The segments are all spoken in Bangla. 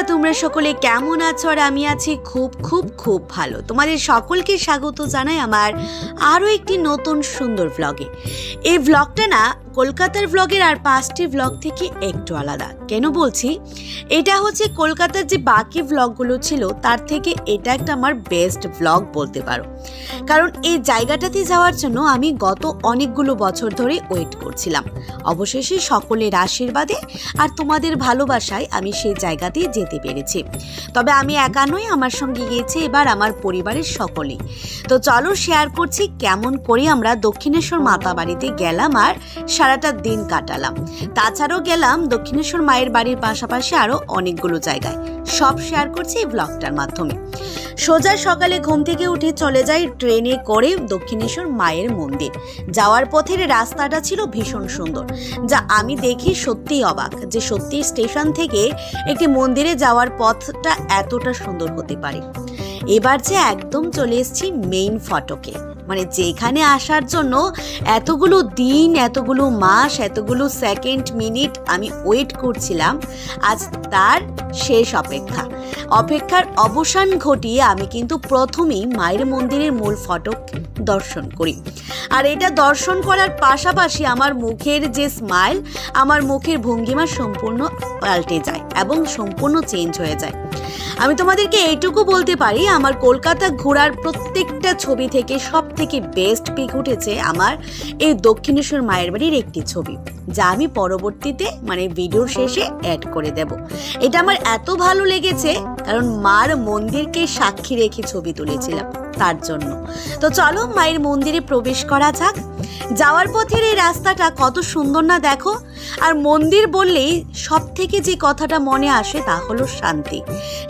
pas তোমরা সকলে কেমন আছো আর আমি আছি খুব খুব খুব ভালো। তোমাদের সকলকে স্বাগত জানাই আমার আরও একটি নতুন সুন্দর ভ্লগে এই ভ্লগটা না, কলকাতার ব্লগের আর পাঁচটি ভ্লগ থেকে একটু আলাদা। কেন বলছি? এটা হচ্ছে কলকাতার যে বাকি ভ্লগগুলো ছিল, তার থেকে এটা একটা আমার বেস্ট ভ্লগ বলতে পারো। কারণ এই জায়গাটাতে যাওয়ার জন্য আমি গত অনেকগুলো বছর ধরে ওয়েট করছিলাম। অবশেষে সকলের আশীর্বাদে আর তোমাদের ভালোবাসায় আমি সেই জায়গাতে যেতে পেরেছি। তবে আমি একা নই, আমার সঙ্গে গিয়েছে এবার আমার পরিবারের সকলেই। তো চলো শেয়ার করছি কেমন করে আমরা দক্ষিণেশ্বর মাতা বাড়িতে গেলাম আর সারাটা দিন কাটালাম। তাছাড়াও গেলাম দক্ষিণেশ্বর মায়ের বাড়ির পাশাপাশি আরও অনেকগুলো জায়গায়। সব শেয়ার করছি এই ব্লগটার মাধ্যমে। সোজা সকালে ঘুম থেকে উঠে চলে যাই ট্রেনে করে দক্ষিণেশ্বর মায়ের মন্দির। যাওয়ার পথের রাস্তাটা ছিল ভীষণ সুন্দর। যা আমি দেখি সত্যিই অবাক যে সত্যি স্টেশন থেকে একটি মন্দিরে যাওয়ার পথটা এতটা সুন্দর হতে পারে। এবার যে একদম চলে এসেছি মেইন ফটকে। মানে যেখানে আসার জন্য এতগুলো দিন, এতগুলো মাস, এতগুলো সেকেন্ড মিনিট আমি ওয়েট করছিলাম। আজ তার শেষ অপেক্ষা। অপেক্ষার অবসান ঘটিয়ে আমি কিন্তু প্রথমেই মায়ের মন্দিরের মূল ফটক দর্শন করি। আর এটা দর্শন করার পাশাপাশি আমার মুখের যে স্মাইল আমার মুখের ভঙ্গিমা সম্পূর্ণ পাল্টে যায় এবং সম্পূর্ণ চেঞ্জ হয়ে যায়। আমি তোমাদেরকে এইটুকু বলতে পারি, আমার কলকাতা ঘোরার প্রত্যেকটা ছবি থেকে সব থেকে বেস্ট পিক উঠেছে আমার এই দক্ষিণেশ্বর মায়ের বাড়ির একটি ছবি, যা আমি পরবর্তীতে মানে ভিডিওর শেষে অ্যাড করে দেব। এটা আমার এত ভালো লেগেছে, কারণ মার মন্দিরকে সাক্ষী রেখে ছবি তুলেছিলাম। তার জন্য। তো চলো মায়ের মন্দিরে প্রবেশ করা যাক। যাওয়ার পথের এই রাস্তাটা কত সুন্দর না দেখো? আর মন্দির বললেই সব থেকে যে কথাটা মনে আসে তা হলো শান্তি।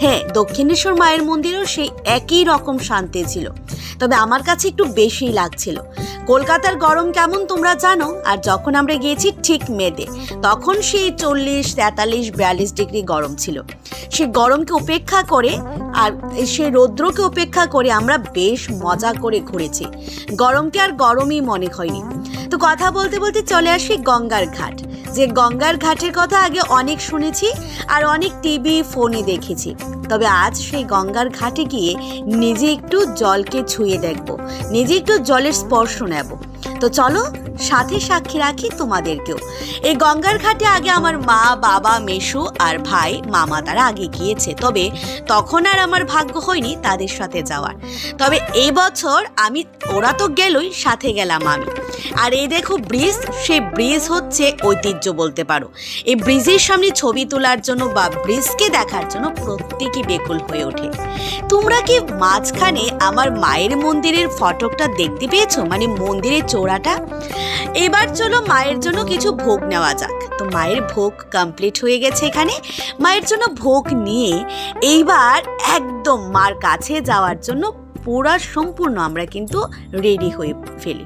হ্যাঁ দক্ষিণেশ্বর মায়ের মন্দিরেও সেই একই রকম শান্তি ছিল। তবে আমার কাছে একটু বেশিই লাগছিল। কলকাতার গরম কেমন তোমরা জানো? আর যখন আমরা গিয়েছি ঠিক মেদে, তখন সেই চল্লিশ, তেতাল্লিশ, বিয়াল্লিশ ডিগ্রি গরম ছিল। সে গরমকে উপেক্ষা করে আর সে রৌদ্রকে উপেক্ষা করে আমরা বেশ মজা করে ঘুরেছি। গরমকে আর গরমই মনে হয়নি। তো কথা বলতে বলতে চলে আসি গঙ্গার ঘাট। যে গঙ্গার ঘাটের কথা আগে অনেক শুনেছি আর অনেক টিভি ফোনে দেখেছি। তবে আজ সেই গঙ্গার ঘাটে গিয়ে নিজে একটু জলকে ছুঁয়ে দেখব, নিজে একটু জলের স্পর্শ নেব। তো চলো সাথে সাক্ষী রাখি তোমাদেরকেও। এই গঙ্গার ঘাটে আগে আমার মা, বাবা মেশু আর ভাই, মামা তারা আগে গিয়েছে। তবে তখন আর আমার ভাগ্য হয়নি তাদের সাথে যাওয়ার। তবে এই বছর আমি, ওরা তো গেলই, সাথে গেলাম আমি। আর এই দেখো ব্রিজ সেই ব্রিজ হচ্ছে ঐতিহ্য বলতে পারো। এই ব্রিজের সামনে ছবি তোলার জন্য বা ব্রিজকে দেখার জন্য প্রত্যেকে বেকুল হয়ে ওঠে। তোমরা কি মাঝখানে আমার মায়ের মন্দিরের ফটকটা দেখতে পেয়েছ? মানে মন্দিরের চূড়াটা? এবার চলো মায়ের জন্য কিছু ভোগ নেওয়া যাক। তো মায়ের ভোগ কমপ্লিট হয়ে গেছে এখানে। মায়ের জন্য ভোগ নিয়ে এইবার একদম মার কাছে যাওয়ার জন্য পুরা সম্পূর্ণ আমরা কিন্তু রেডি হয়ে ফেলি।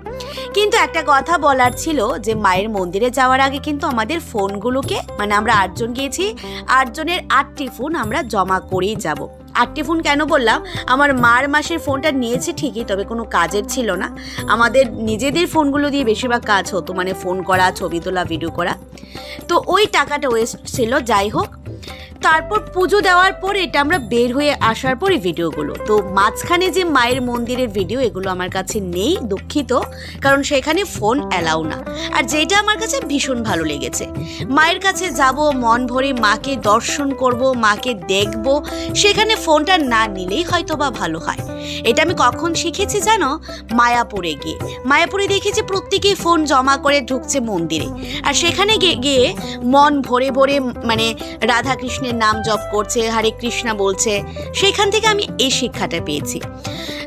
কিন্তু একটা কথা বলার ছিল যে মায়ের মন্দিরে যাওয়ার আগে কিন্তু আমাদের ফোনগুলোকে মানে আমরা আটজন গিয়েছি, আটজনের আটটি ফোন আমরা জমা করেই যাব। আটটি ফোন কেন বললাম? আমার মার মাসের ফোনটা নিয়েছি ঠিকই, তবে কোনো কাজের ছিল না। আমাদের নিজেদের ফোনগুলো দিয়ে বেশিরভাগ কাজ হতো মানে ফোন করা, ছবি তোলা ভিডিও করা। তো ওই টাকাটা ওয়েস্ট ছিল, যাই হোক তারপর পুজো দেওয়ার পর এটা আমরা বের হয়ে আসার পরে ভিডিওগুলো। তো মাঝখানে যে মায়ের মন্দিরের ভিডিও এগুলো আমার কাছে নেই, দুঃখিত, কারণ সেখানে ফোন অ্যালাউ না। আর যেটা আমার কাছে ভীষণ ভালো লেগেছে, মায়ের কাছে যাব, মন ভরে মাকে দর্শন করব, মাকে দেখব, সেখানে ফোনটা না নিলেই হয়তো বা ভালো হয়। এটা আমি কখন শিখেছি জানো? মায়াপুরে গিয়ে। মায়াপুরে দেখেছি প্রত্যেকেই ফোন জমা করে ঢুকছে মন্দিরে। আর সেখানে গিয়ে- মন ভরে ভরে মানে রাধা নাম জপ করছে, হরে কৃষ্ণা বলছে সেখান থেকে আমি এই শিক্ষাটা পেয়েছি।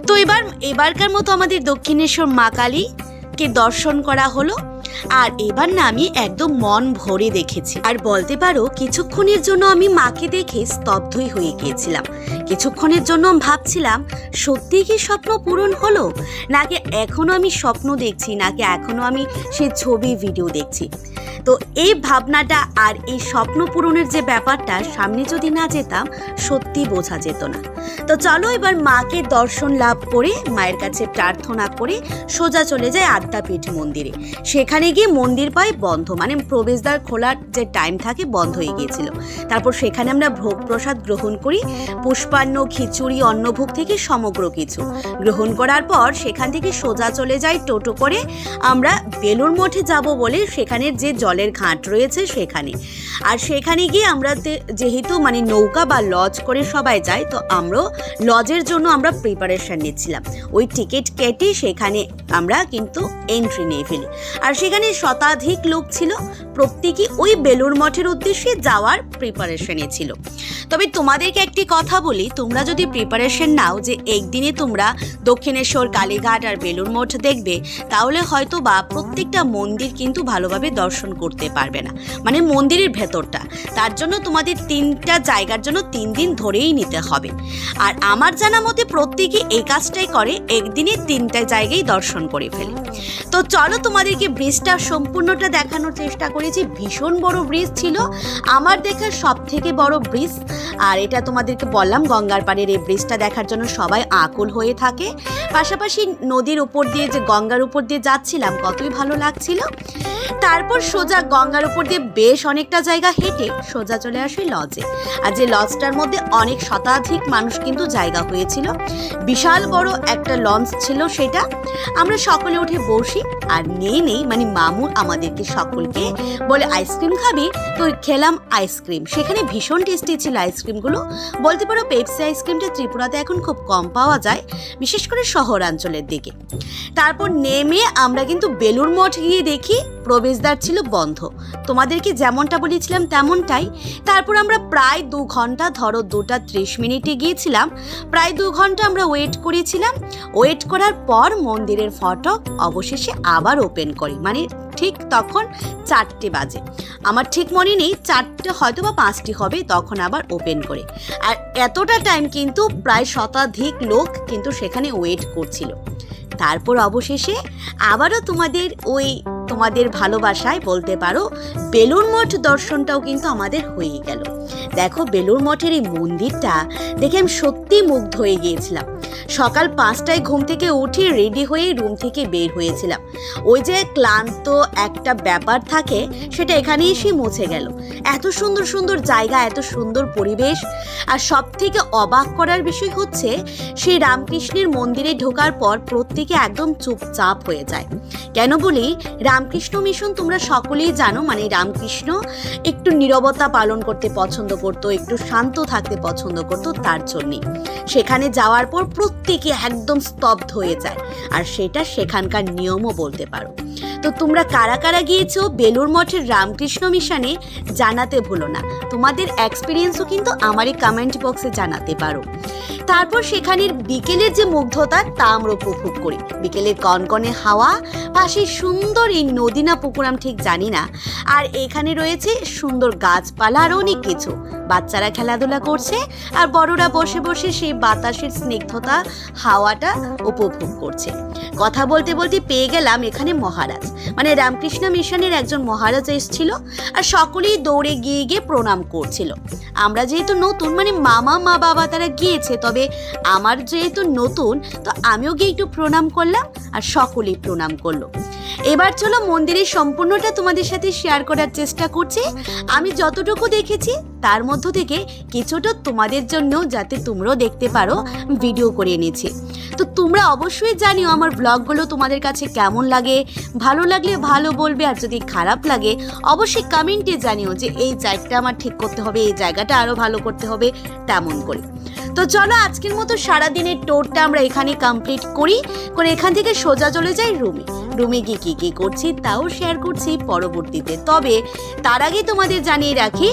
তো এবার, এবারকার মতো আমাদের দক্ষিণেশ্বর মা কালীকে দর্শন করা হলো, আর এবার না আমি একদম মন ভরে দেখেছি। আর বলতে পারো, কিছুক্ষণের জন্য আমি মাকে দেখে স্তব্ধই হয়ে গিয়েছিলাম। কিছুক্ষণের জন্য ভাবছিলাম সত্যি কি স্বপ্ন পূরণ হলো? নাকি এখনও আমি স্বপ্ন দেখছি, নাকি এখনও আমি সে ছবি ভিডিও দেখছি? তো এই ভাবনাটা আর এই স্বপ্ন পূরণের যে ব্যাপারটা সামনে যদি না যেতাম, সত্যি বোঝা যেত না। তো চলো এবার মাকে দর্শন লাভ করে, মায়ের কাছে প্রার্থনা করে সোজা চলে যায় আদ্যাপীঠ মন্দিরে। সেখানে গিয়ে মন্দির পাই বন্ধ মানে প্রবেশদ্বার খোলার যে টাইম থাকে বন্ধ হয়ে গিয়েছিল। তারপর সেখানে আমরা ভোগ প্রসাদ গ্রহণ করি, পুষ্পান্ন, খিচুড়ি, অন্নভোগ থেকে সমগ্র কিছু। গ্রহণ করার পর সেখান থেকে সোজা চলে যাই টোটো করে। আমরা বেলুর মঠে যাব বলে সেখানের যে জলের ঘাট রয়েছে সেখানে। আর সেখানে গিয়ে আমরা যেহেতু মানে নৌকা বা লজ করে সবাই যাই তো আমরাও লজের জন্য আমরা প্রিপারেশন নিচ্ছিলাম। ওই টিকিট কেটে সেখানে আমরা কিন্তু এন্ট্রি নিয়ে ফেলি। আর সেখানে শতাধিক লোক ছিল, প্রত্যেকেই ওই বেলুর মঠের উদ্দেশ্যে যাওয়ার প্রিপারেশনে ছিল। তবে তোমাদেরকে একটি কথা বলি, তোমরা যদি প্রিপারেশন নাও যে একদিনে তোমরা দক্ষিণেশ্বর, কালীঘাট আর বেলুর মঠ দেখবে, তাহলে হয়তো বা প্রত্যেকটা মন্দির কিন্তু ভালোভাবে দর্শন করতে পারবে না। মানে মন্দিরের ভেতরটা। তার জন্য তোমাদের তিনটা জায়গার জন্য তিন দিন ধরেই নিতে হবে। আর আমার জানা মতে প্রত্যেকে এই কাজটাই করে, একদিনে তিনটা জায়গায় দর্শন করে ফেলে। তো চলো তোমাদেরকে ব্রিজটা সম্পূর্ণটা দেখানোর চেষ্টা করেছি। ভীষণ বড় ব্রিজ ছিল। আমার দেখা সব থেকে বড় ব্রিজ, আর এটা তোমাদেরকে বললাম, গঙ্গার পাড়ের এই ব্রিজটা দেখার জন্য সবাই আকুল হয়ে থাকে। পাশাপাশি নদীর উপর দিয়ে যে, গঙ্গার উপর দিয়ে যাচ্ছিলাম, কতই ভালো লাগছিল। তারপর সোজা গঙ্গার উপর দিয়ে বেশ অনেকটা জায়গা হেঁটে সোজা চলে আসি লজে। আর যে লজটার মধ্যে অনেক শতাধিক মানুষ কিন্তু জায়গা হয়েছিল। বিশাল বড় একটা লঞ্চ ছিল সেটা। আমরা সকলে উঠে বসি আর নেই নেই মানে মামু আমাদেরকে সকলকে বলে, আইসক্রিম খাবি? তো খেলাম আইসক্রিম। সেখানে ভীষণ টেস্টি ছিল আইসক্রিমগুলো। বলতে পারো পেপসি আইসক্রিমটা ত্রিপুরাতে এখন খুব কম পাওয়া যায়, বিশেষ করে শহরাঞ্চলের দিকে। তারপর নেমে আমরা কিন্তু বেলুর মঠ গিয়ে দেখি। প্রবেশদ্বার ছিল বন্ধ। তোমাদেরকে যেমনটা বলেছিলাম তেমনটাই। তারপর আমরা প্রায় দু ঘণ্টা, ধরো দুটা ত্রিশ মিনিটে গিয়েছিলাম। প্রায় দু ঘণ্টা আমরা ওয়েট করেছিলাম। ওয়েট করার পর মন্দিরের ফটক অবশেষে আবার ওপেন করি। মানে ঠিক তখন চারটে বাজে। আমার ঠিক মনে নেই, চারটে হয়তো বা পাঁচটি হবে, তখন আবার ওপেন করে। আর এতটা টাইম কিন্তু প্রায় শতাধিক লোক কিন্তু সেখানে ওয়েট করছিল। তারপর অবশেষে আবারও তোমাদের ওই তোমাদের ভালোবাসায় বলতে পারো বেলুর মঠ দর্শনটাও কিন্তু আমাদের হয়ে গেল। দেখো বেলুর মঠের এই মন্দিরটা দেখে আমি সত্যি মুগ্ধ হয়ে গিয়েছিলাম। সকাল পাঁচটায় ঘুম থেকে উঠে রেডি হয়ে রুম থেকে বের হয়েছিলাম। ওই যে ক্লান্ত একটা ব্যাপার থাকে, সেটা এখানে এসে মুছে গেল। এত সুন্দর সুন্দর জায়গা, এত সুন্দর পরিবেশ। আর সব থেকে অবাক করার বিষয় হচ্ছে সেই রামকৃষ্ণের মন্দিরে ঢোকার পর প্রত্যেকে একদম চুপচাপ হয়ে যায়। কেন বলি? রামকৃষ্ণ মিশন তোমরা সকলেই জানো মানে রামকৃষ্ণ একটু নীরবতা পালন করতে পছন্দ করতো, একটু শান্ত থাকতে পছন্দ করতো তার জন্যে। সেখানে যাওয়ার পর প্রত্যেকে একদম স্তব্ধ হয়ে যায়। আর সেটা সেখানকার নিয়মও বলতে পারো। তো তোমরা কারা কারা গিয়েছো বেলুর মঠের রামকৃষ্ণ মিশনে জানাতে ভুলো না। তোমাদের এক্সপিরিয়েন্সও কিন্তু আমার এই কমেন্ট বক্সে জানাতে পারো। তারপর সেখানের বিকেলের যে মুগ্ধতা তা আমরা উপভোগ করি। বিকেলের কনকনে হাওয়া, পাশে সুন্দর এই নদী না পুকুর, আমি ঠিক জানি না। আর এখানে রয়েছে সুন্দর গাছপালা আর অনেক কিছু। বাচ্চারা খেলাধুলা করছে আর বড়রা বসে বসে সেই বাতাসের স্নিগ্ধতা, হাওয়াটা উপভোগ করছে। কথা বলতে বলতে পেয়ে গেলাম এখানে মহারাজ। মানে রামকৃষ্ণ মিশনের একজন মহারাজ এসেছিল আর সকলেই দৌড়ে গিয়ে গিয়ে প্রণাম করছিল। আমরা যেহেতু নতুন মানে মামা, মা, বাবা তারা গিয়েছে, তবে আমার যেহেতু নতুন, তো আমিও গিয়ে একটু প্রণাম করলাম আর সকলেই প্রণাম করল। এবার চলো মন্দিরের সম্পূর্ণটা তোমাদের সাথে শেয়ার করার চেষ্টা করছি। আমি যতটুকু দেখেছি, তার মধ্য থেকে কিছুটা তোমাদের জন্য যাতে তোমরাও দেখতে পারো ভিডিও করে এনেছি। তো তোমরা অবশ্যই জানিও আমার ব্লগগুলো তোমাদের কাছে কেমন লাগে, ভালো লাগলে ভালো বলবে আর যদি খারাপ লাগে, অবশ্যই কমেন্টে জানিও যে এই জায়গাটা আমার ঠিক করতে হবে, এই জায়গাটা আরও ভালো করতে হবে, তেমন করে। তো চলো আজকের মতো সারাদিনের টোরটা আমরা এখানে কমপ্লিট করি, করে এখান থেকে সোজা চলে যাই রুমে রুমে গিয়ে কী কী করছি তাও শেয়ার করছি পরবর্তীতে। তবে তার আগে তোমাদের জানিয়ে রাখি,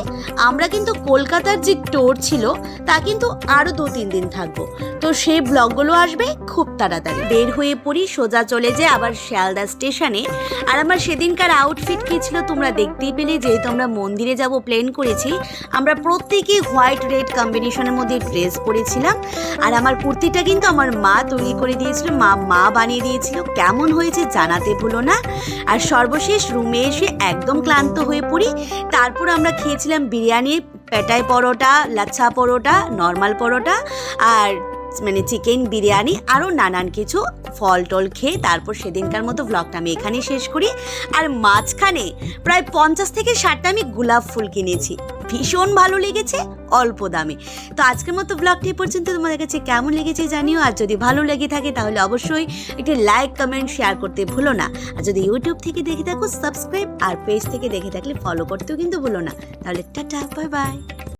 আমরা কিন্তু কলকাতার যে টোর ছিল, তা কিন্তু আরও দু তিন দিন থাকব। তো সেই ব্লগগুলো আসবে খুব তাড়াতাড়ি। বের হয়ে পড়ি, সোজা চলে যায় আবার শিয়ালদা স্টেশনে। আর আমার সেদিনকার আউটফিট কী ছিল তোমরা দেখতেই পেলে, যেহেতু আমরা মন্দিরে যাব প্ল্যান করেছি, আমরা প্রত্যেকেই হোয়াইট রেড কম্বিনেশনের মধ্যে ড্রেস পরেছিলাম। আর আমার কুর্তিটা কিন্তু আমার মা তৈরি করে দিয়েছিল, মা মা বানিয়ে দিয়েছিল। কেমন হয়েছে জানাতে ভুলো না। আর সর্বশেষ রুমে এসে একদম ক্লান্ত হয়ে পড়ি। তারপর আমরা খেয়েছিলাম বিরিয়ানি পেটাই পরোটা, লাচ্ছা পরোটা, নর্মাল পরোটা আর মানে চিকেন বিরিয়ানি আরও নানান কিছু ফল টল খেয়ে তারপর সেদিনকার মতো ব্লগটা আমি এখানেই শেষ করি। আর মাঝখানে প্রায় পঞ্চাশ থেকে ষাটটা আমি গোলাপ ফুল কিনেছি। ভীষণ ভালো লেগেছে, অল্প দামে। তো আজকের মতো ব্লগটি পর্যন্ত। তোমাদের কাছে কেমন লেগেছে জানিও, আর যদি ভালো লেগে থাকে তাহলে অবশ্যই একটি লাইক কমেন্ট শেয়ার করতে ভুলো না। আর যদি ইউটিউব থেকে দেখে থাকো সাবস্ক্রাইব আর পেজ থেকে দেখে থাকলে ফলো করতেও কিন্তু ভুলো না। তাহলে টাটা বাই বাই